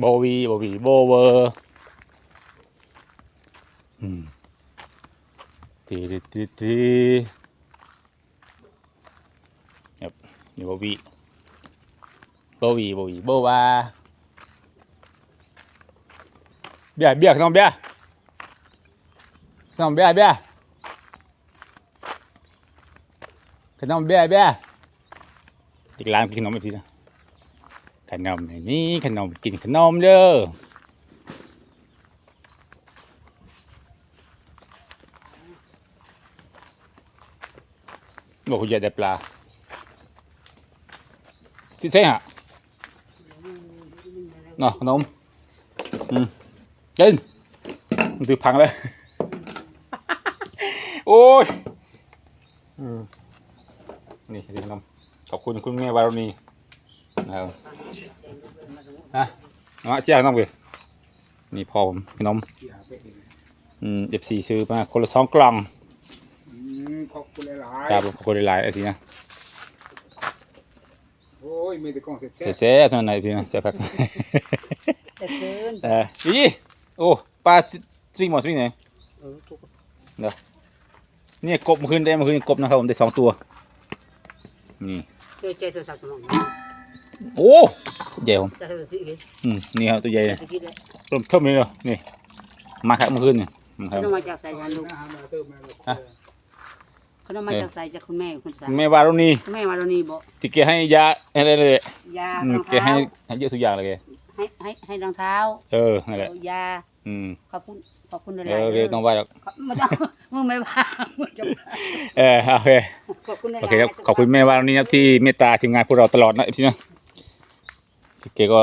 โบวีโบวีโบเวอร์อืมตีตีตีตีครับนี่โบวีโบวีโบวีโบวาเบียร์เบียร์ขนมเบียร์ขนมเบียร์เบียร์ขนมเบียร์เบียร์อีกร้านกินขนมอีกทีนะ ขนมในนี้ขนมกินขนมเด้อบอกคุณยายได้ปลาสิเซ่ฮะเนาะขนมอืมกินมันถือพังเลยโอ้ยอืมนี่กินขนมขอบคุณคุณแม่วารุณี นะครับฮะเอามาเจ้าน้องเว้ยนี่พอผมขนมอืมเอฟซีซื้อมาคนละสองกล่องอืมขอบคุณหลายครับผมขอบคุณหลายๆไอ้ทีนะๆโอ้ยมีแต่กล้องเสร็จเสียๆเท่านั้นไอ้ทีนะเสียพักแต่เกินเอออีโอ้ปลาสวิงหมดสวิงไหนเออถูกเนี่ยกบเมื่อคืนได้เมื่อคืนกบนะครับผมได้สองตัวนี่เจอใจโทรศัพท์สมอง โอ้ใหญ่ผมจะโทรศัพท์สิอืมนี่ครับตัวใหญ่เลยจะคิดเลยเริ่มเท่านี้เลยนี่ มาครับเมื่อคืนนี่มาครับเขาต้องมาจากใส่ยาลูกนะฮะมาเติมมาเลยอะเขาต้องมาจากใส่จากคุณแม่คุณสาแม่วารุณีคุณแม่มาตรงนี้บอกที่แกให้ยาอะไรเลยยาอืมรองแกให้เท้าให้เยอะทุกอย่างเลยแกให้ให้ให้รองเท้าเออนั่นแหละเอายาอืมขอบคุณขอบคุณหเอลายอๆโอเคเด้อต้องไหว้หรอกไม่ต้องมึงไม่ว่ามึงจะเออโอเค ขอบคุณหลายๆ โอเคครับขอบคุณแม่วารุณีครับที่เมตตาทีมงานพวกเราตลอดนะพี่นะ เกก็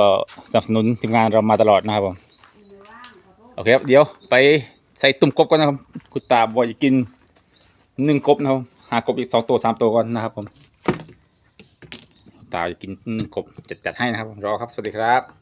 สนับสนุนทีมงานเรามาตลอดนะครับผมโอเคครับเดี๋ยวไปใส่ตุ่มกบก่อนนะครับคุณตาบอกจะกินหนึ่งกบนะครับหากบอีกสองตัวสามตัวก่อนนะครับผมตาจะกินหนึ่งกบจัดจัดให้นะครับรอครับสวัสดีครับ